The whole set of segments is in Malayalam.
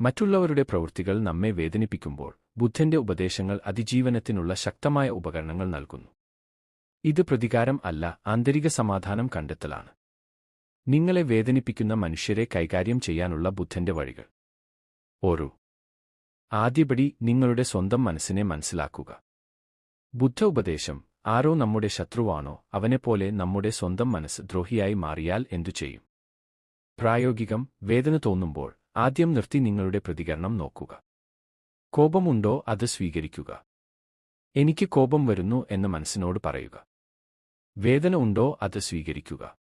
മറ്റുള്ളവരുടെ പ്രവൃത്തികൾ നമ്മെ വേദനിപ്പിക്കുമ്പോൾ ബുദ്ധന്റെ ഉപദേശങ്ങൾ അതിജീവനത്തിനുള്ള ശക്തമായ ഉപകരണങ്ങൾ നൽകുന്നു. ഇത് പ്രതികാരം അല്ല ആന്തരിക സമാധാനം കണ്ടെത്തലാണ്. നിങ്ങളെ വേദനിപ്പിക്കുന്ന മനുഷ്യരെ കൈകാര്യം ചെയ്യാനുള്ള ബുദ്ധന്റെ വഴികൾ. ഓരോ. ആദ്യപടി നിങ്ങളുടെ സ്വന്തം മനസ്സിനെ മനസ്സിലാക്കുക. ബുദ്ധ ഉപദേശം ആരോ നമ്മുടെ ശത്രുവാണോ അവനെപ്പോലെ നമ്മുടെ സ്വന്തം മനസ്സ് ദ്രോഹിയായി മാറിയാൽ എന്തു ചെയ്യും? പ്രായോഗികം വേദന തോന്നുമ്പോൾ ആദ്യം നിർത്തി നിങ്ങളുടെ പ്രതികരണം നോക്കുക. കോപമുണ്ടോ അത് സ്വീകരിക്കുക. എനിക്ക് കോപം വരുന്നു എന്ന് മനസ്സിനോട് പറയുക. വേദന ഉണ്ടോ അത് സ്വീകരിക്കുക.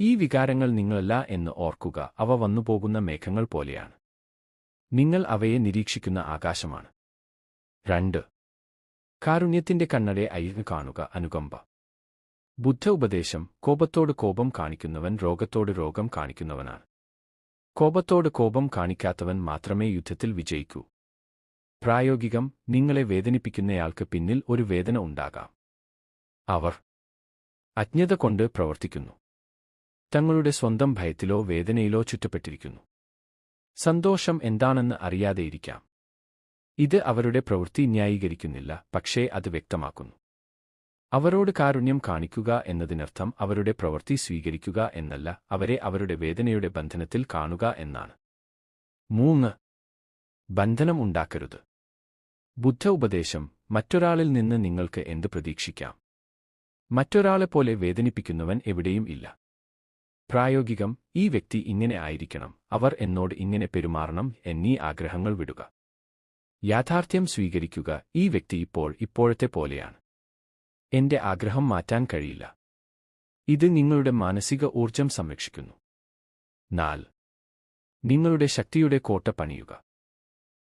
ഈ വികാരങ്ങൾ നിങ്ങളല്ല എന്ന് ഓർക്കുക. അവ വന്നുപോകുന്ന മേഘങ്ങൾ പോലെയാണ്. നിങ്ങൾ അവയെ നിരീക്ഷിക്കുന്ന ആകാശമാണ്. രണ്ട്. കാരുണ്യത്തിന്റെ കണ്ണടെ അയ്യന് കാണുക അനുകമ്പ. ബുദ്ധ ഉപദേശം കോപത്തോട് കോപം കാണിക്കുന്നവൻ രോഗത്തോട് രോഗം കാണിക്കുന്നവനാണ്. കോപത്തോട് കോപം കാണിക്കാത്തവൻ മാത്രമേ യുദ്ധത്തിൽ വിജയിക്കൂ. പ്രായോഗികം നിങ്ങളെ വേദനിപ്പിക്കുന്നയാൾക്ക് പിന്നിൽ ഒരു വേദന ഉണ്ടാകാം. അവർ അജ്ഞത കൊണ്ട് പ്രവർത്തിക്കുന്നു. തങ്ങളുടെ സ്വന്തം ഭയത്തിലോ വേദനയിലോ ചുറ്റപ്പെട്ടിരിക്കുന്നു. സന്തോഷം എന്താണെന്ന് അറിയാതെയിരിക്കാം ഇത് അവരുടെ പ്രവൃത്തി ന്യായീകരിക്കുന്നില്ല പക്ഷേ അത് വ്യക്തമാക്കുന്നു. അവരോട് കാരുണ്യം കാണിക്കുക എന്നതിനർത്ഥം അവരുടെ പ്രവൃത്തി സ്വീകരിക്കുക എന്നല്ല അവരെ അവരുടെ വേദനയുടെ ബന്ധനത്തിൽ കാണുക എന്നാണ്. മൂന്ന് ബന്ധനം ഉണ്ടാക്കരുത്. ബുദ്ധ ഉപദേശം മറ്റൊരാളിൽ നിന്ന് നിങ്ങൾക്ക് എന്ത് പ്രതീക്ഷിക്കാം? മറ്റൊരാളെപ്പോലെ വേദനിപ്പിക്കുന്നവൻ എവിടെയും ഇല്ല. പ്രായോഗികം ഈ വ്യക്തി ഇങ്ങനെ ആയിരിക്കണം അവർ എന്നോട് ഇങ്ങനെ പെരുമാറണം എന്നീ ആഗ്രഹങ്ങൾ വിടുക. യാഥാർത്ഥ്യം സ്വീകരിക്കുക ഈ വ്യക്തി ഇപ്പോൾ ഇപ്പോഴത്തെ പോലെയാണ്. എന്റെ ആഗ്രഹം മാറ്റാൻ കഴിയില്ല. ഇത് നിങ്ങളുടെ മാനസിക ഊർജം സംരക്ഷിക്കുന്നു. നാല്. നിങ്ങളുടെ ശക്തിയുടെ കോട്ട പണിയുക.